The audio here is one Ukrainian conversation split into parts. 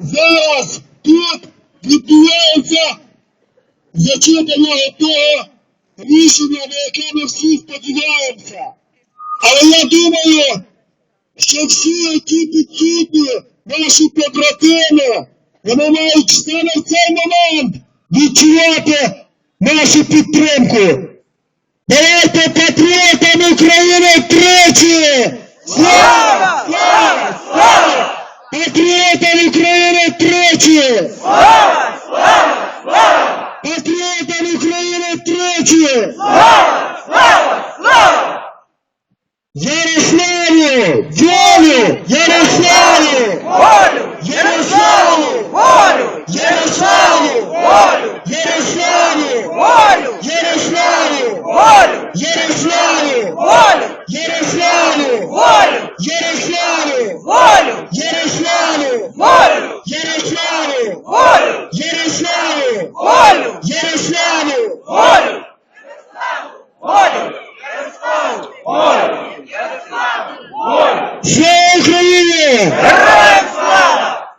зараз тут відбувається зачитання того рішення, на яке ми всі сподіваємося. Але я думаю, що всі, які підсутні, наші побратими, вони мають саме в цей момент відчувати нашу підтримку. Давайте патріотам України тричі! Слава! Слава! Слава! Патріотам України тричі! Патріотам України! Слава! Ярославу! Волю! Ярославу! Волю! Ярославу! Волю! Ярославу! Волю! Ярославу! Волю! Ярославу! Волю! Ярославу! Волю! Ярославу! Волю! Ярославу! Волю! Ярославу! Волю! Ярославу! Волю! Ярославу! Волю! Ярославу! Волю! Волю! Слава Україні! Героям слава!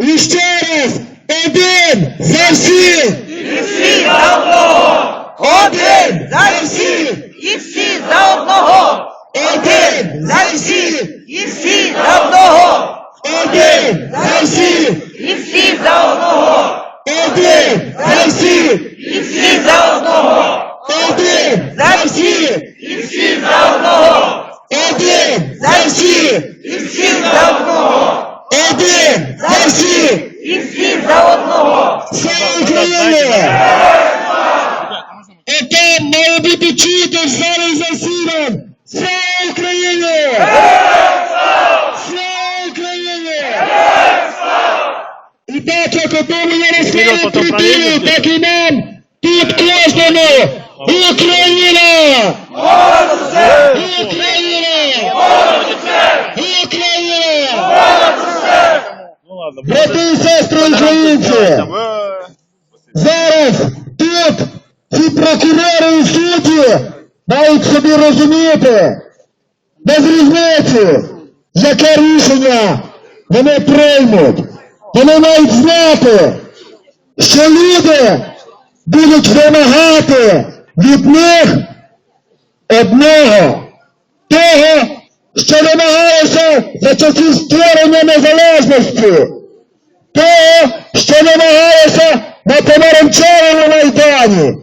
І ще раз! Один за всіх! І всі за одного! Один за всіх! І всі за одного! Один За всіх! І всі за одного! Один за всіх! І всі за одного! Один за всіх! І всі за одного! Один За за всіх! І всі за одного! Один за всіх! І всі за одного! Один за всіх! І всі за одного! Слава Україні! Там має бути чути в залі засідань! Слава Україні! Слава Україні! І так, як одному Ярославу Трутилу, так і нам тут кожному! Україна! Україна! Україна! Ну Брати і сестри українці! Е, Зараз тут ці прокурори і судді мають собі розуміти, без різниці, яке рішення вони приймуть. Вони мають знати, що люди будуть вимагати від них одного, того, що вимагалося за часів створення незалежності того, що намагалося на помаранчевому майдані.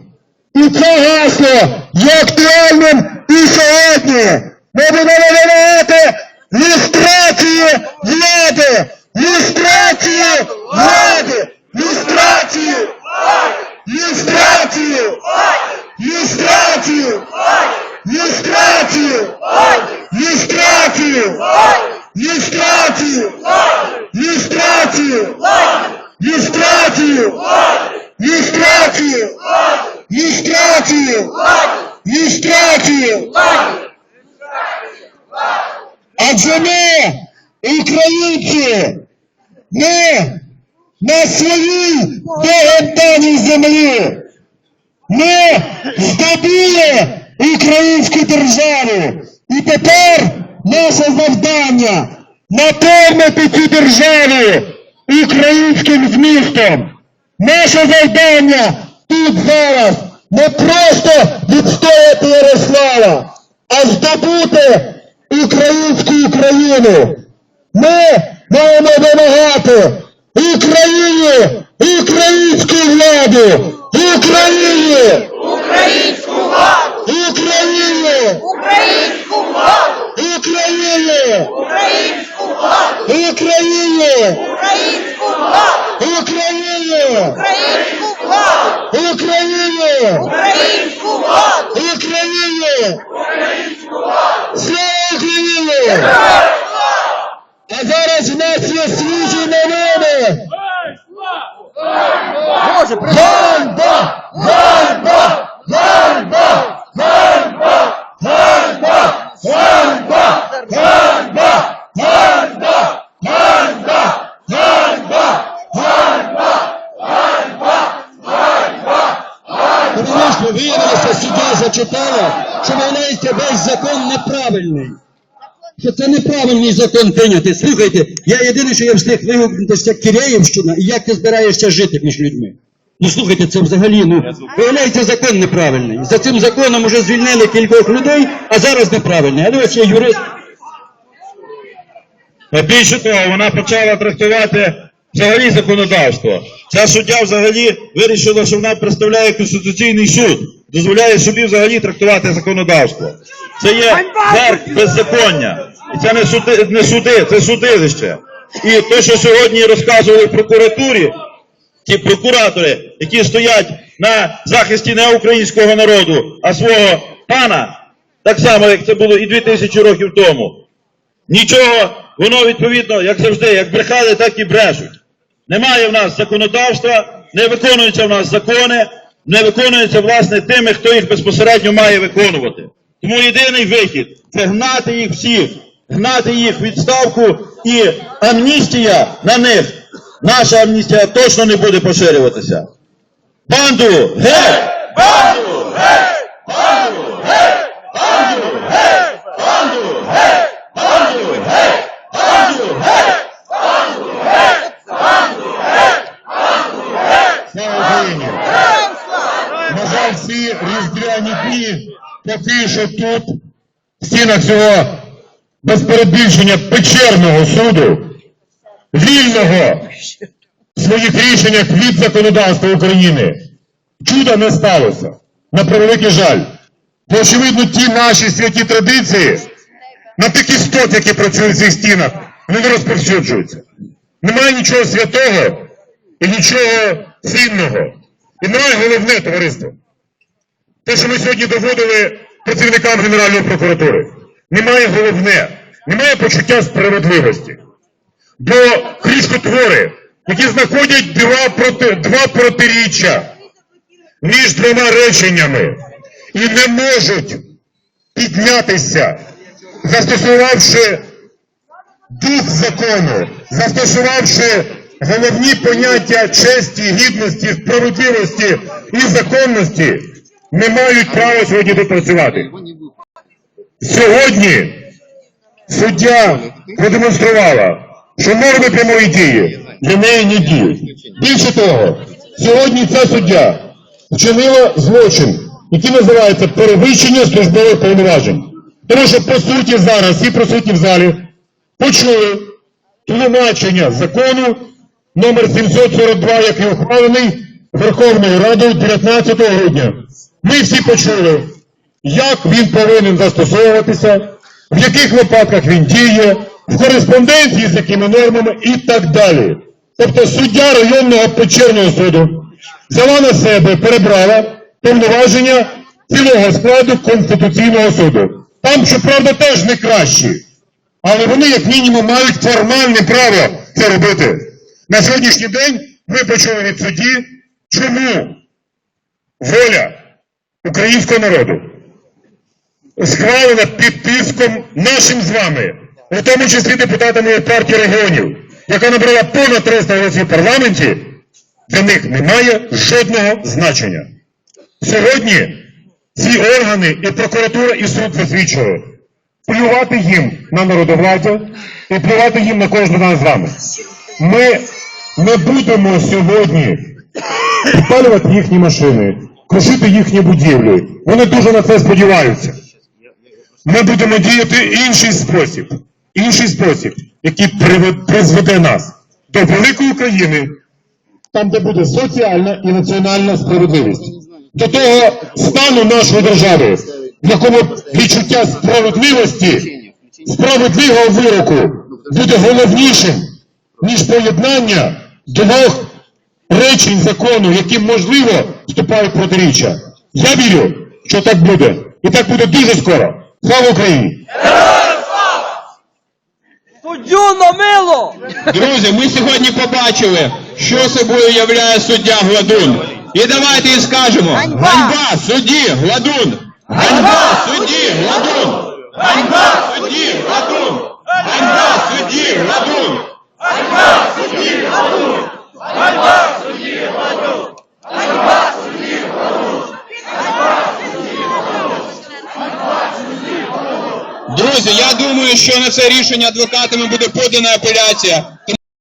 І це гасло є актуальним і сьогодні. Ми будемо вимагати люстрації влади, люстрації влади, люстрації, люстрації, люстрації, люстрації, люстрації, Адже ми, українці, ми на своїй догантаній землі. Ми здобули українську державу. І тепер наше завдання наповнити цю державу українським змістом. Наше завдання тут зараз не просто відстояти Ярослава, а здобути українську Україну. Ми маємо вимагати Україні українську владу! Україні! Українську владу! Україні! Українську владу! Україні! Українську владу! Україні! Українську владу! Україні! Українську владу! Україні! Українську владу! Україні! Україні! А зараз в нас є свіжі новини! Ганьба! Ганьба! Ганьба! Ганьба! Ганьба! Ганьба! Ганьба! Ганьба! Ганьба! Ганьба! Ганьба! Конечно, виявилося, суддя зачитала, що вона весь закон неправильний. Що це неправильний закон прийнятий. Слухайте, я єдине, що я встиг вигукнути, це Киреївщина, і як ти збираєшся жити між людьми. Ну слухайте, це взагалі, ну, виявляється, закон неправильний. За цим законом вже звільнили кількох людей, а зараз неправильний. Але ось є юрист. А більше того, вона почала трактувати взагалі законодавство. Ця суддя взагалі вирішила, що вона представляє Конституційний суд, дозволяє собі взагалі трактувати законодавство. Це є верх беззаконня. І це не суди, не суди, це судилище. І те, що сьогодні розказували в прокуратурі, ті прокуратори, які стоять на захисті не українського народу, а свого пана, так само, як це було і 2000 років тому. Нічого, воно відповідно, як завжди, як брехали, так і брешуть. Немає в нас законодавства, не виконуються в нас закони, не виконуються, власне, тими, хто їх безпосередньо має виконувати. Тому єдиний вихід це гнати їх всіх, гнати їх в відставку і амністія на них, наша амністія точно не буде поширюватися. Банду! Геть! Банду! Геть! Банду! Геть! Банду! Геть! Банду! Геть! Банду! Геть! Банду! Геть! Слава Україні! Всі різдвяні дні поки тут, в стінах цього без перебільшення печерного суду, вільного в своїх рішеннях від законодавства України. Чуда не сталося. На превеликий жаль. Бо, очевидно, ті наші святі традиції на тих істот, які працюють в цих стінах, вони не розповсюджуються. Немає нічого святого і нічого цінного. І немає головне товариство. Те, що ми сьогодні доводили працівникам Генеральної прокуратури, немає головне, немає почуття справедливості. Бо крішкотвори, які знаходять два, проти, два протиріччя між двома реченнями і не можуть піднятися, застосувавши дух закону, застосувавши головні поняття честі, гідності, справедливості і законності, не мають права сьогодні тут працювати. Сьогодні суддя продемонструвала, що норми прямої дії для неї не діють. Більше того, сьогодні ця суддя вчинила злочин, який називається перевищення службових повноважень. Тому що по суті зараз всі присутні в залі почули тлумачення закону номер 742, який ухвалений Верховною Радою 19 грудня. Ми всі почули, як він повинен застосовуватися, в яких випадках він діє, в кореспонденції з якими нормами і так далі. Тобто суддя районного печерного суду взяла на себе, перебрала повноваження цілого складу Конституційного суду. Там, щоправда, теж не кращі. Але вони, як мінімум, мають формальне право це робити. На сьогоднішній день ми почули від судді, чому воля українського народу схвалена під тиском нашим з вами, у тому числі депутатами партії регіонів, яка набрала понад 300 голосів в парламенті, для них немає жодного значення. Сьогодні ці органи і прокуратура, і суд засвідчили. Плювати їм на народовладдя і плювати їм на кожного з вами. Ми не будемо сьогодні підпалювати їхні машини, крушити їхні будівлі. Вони дуже на це сподіваються. Ми будемо діяти інший спосіб, інший спосіб, який призведе нас до великої України, там, де буде соціальна і національна справедливість. До того стану нашої держави, в якому відчуття справедливості, справедливого вироку буде головнішим, ніж поєднання двох речень закону, які можливо вступають протиріччя. Я вірю, що так буде. І так буде дуже скоро. Слава Україні! Суддю на мило! Друзі, ми сьогодні побачили, що собою являє суддя Гладун. І давайте і скажемо: Ганьба! Ганьба судді Гладун! Ганьба судді Гладун! Ганьба судді Гладун! Ганьба судді Гладун! Друзі, я думаю, що на це рішення адвокатами буде подана апеляція.